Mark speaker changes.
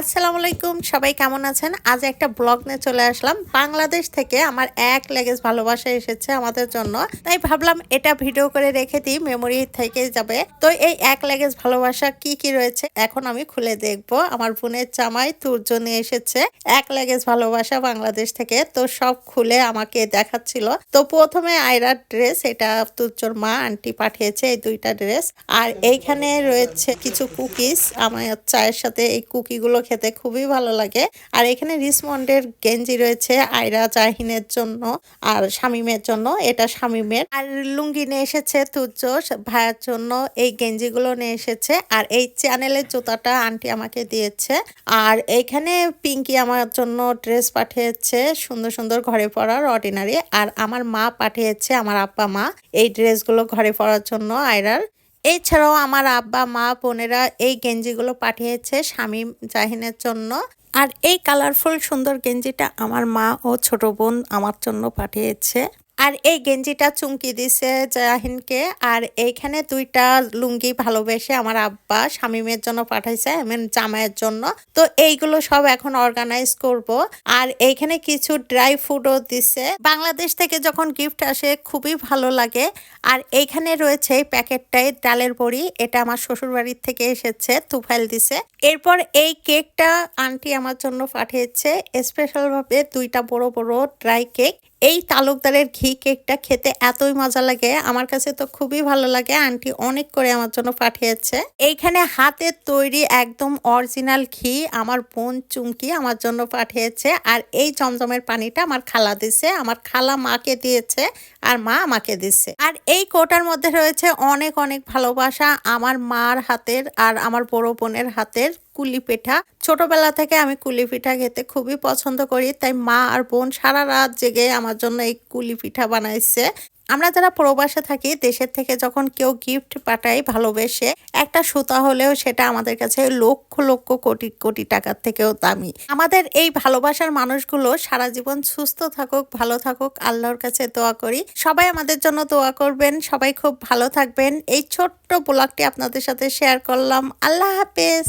Speaker 1: আসসালামু আলাইকুম, সবাই কেমন আছেন? আজ একটা ব্লগ নিয়ে চলে আসলাম। বাংলাদেশ থেকে আমার এক লেগেজ ভালোবাসা এসেছে আমাদের জন্য। তাই ভাবলাম এটা ভিডিও করে রেখে দিই মেমোরি থেকে যাবে। তো এই এক লেগেজ ভালোবাসা কি কি রয়েছে? এখন আমি খুলে দেখব। আমার বোনের জামাই তুর্য নিয়ে এসেছে এক লেগেজ ভালোবাসা বাংলাদেশ থেকে। তো সব খুলে আমাকে দেখাচ্ছিল। তো প্রথমে আয়রার ড্রেস, এটা তুর্যর মা, আন্টি পাঠিয়েছে এই দুইটা ড্রেস। আর এইখানে রয়েছে কিছু কুকিজ। আমার চায়ের সাথে এই কুকিগুলো খেতে খুবই ভালো লাগে। আর এখানে রিসমন্ডের গেঞ্জি রয়েছে আয়রা জাহিনের জন্য আর শামিমের জন্য, এটা শামিমের। আর লুঙ্গি নিয়ে এসেছে তুর্য ভাইয়ের জন্য, এই গেঞ্জিগুলো নিয়ে এসেছে। আর এই চ্যানেলের জুতাটা আন্টি আমাকে দিয়েছে। আর এইখানে পিঙ্কি আমার জন্য ড্রেস পাঠিয়েছে, সুন্দর সুন্দর ঘরে পরার অর্ডিনারি। আর আমার মা পাঠিয়েছে, আমার আব্বা মা, এই ড্রেসগুলো ঘরে পরার জন্য আয়রার। এছাড়াও আমার আব্বা, মা, বোনেরা এই গেঞ্জিগুলো পাঠিয়েছে স্বামী জাহিনের জন্য। আর এই কালারফুল সুন্দর গেঞ্জিটা আমার মা ও ছোট বোন আমার জন্য পাঠিয়েছে। আর এই গেঞ্জিটা চুমকি দিছে জাহিনকে। আর এইখানে দুইটা লুঙ্গি ভালোবেসে আমার আব্বা শামিমের জন্য পাঠাইছে এমন জামাইয়ের জন্য। তো এইগুলো সব এখন অর্গানাইজ করব। আর এইখানে কিছু ড্রাই ফ্রুটও দিছে। বাংলাদেশ থেকে যখন গিফট আসে, খুবই ভালো লাগে। আর এইখানে রয়েছে প্যাকেটটাই ডালের বড়ি, এটা আমার শ্বশুর বাড়ির থেকে এসেছে, তুফাইল দিছে। এরপর এই কেকটা আন্টি আমার জন্য পাঠিয়েছে। স্পেশালভাবে দুইটা বড় বড় ড্রাই কেক এই তালুকদারের ঘি কেকটা খেতে এতই মজা লাগে। আমার কাছে তো খুবই ভালো লাগে। আন্টি অনেক করে আমার জন্য পাঠিয়েছে। এইখানে হাতের তৈরি একদম অরিজিনাল ঘি আমার বোন চুমকি আমার জন্য পাঠিয়েছে। আর এই জমজমের পানিটা আমার খালা দিছে। আমার খালা মাকে দিয়েছে আর মা আমাকে দিছে। আর এই কোটার মধ্যে রয়েছে অনেক অনেক ভালোবাসা আমার মার হাতের আর আমার বড় বোনের হাতের। কুলি পিঠা ছোটবেলা থেকে আমি কুলি পিঠা খেতে খুবই পছন্দ করি, তাই মা আর বোন সারা রাত জেগে আমার জন্য এই কুলি পিঠা বানাইছে। আমরা যারা প্রবাসে থাকি, দেশের থেকে যখন কেউ গিফট পাঠাই ভালোবেসে, একটা সুতা হলেও সেটা আমাদের কাছে লক্ষ লক্ষ কোটি কোটি টাকার থেকেও দামি। আমাদের এই ভালোবাসার মানুষগুলো সারা জীবন সুস্থ থাকুক, ভালো থাকুক, আল্লাহর কাছে দোয়া করি। সবাই আমাদের জন্য দোয়া করবেন, সবাই খুব ভালো থাকবেন। এই ছোট্ট ব্লগটি আপনাদের সাথে শেয়ার করলাম। আল্লাহ হাফেজ।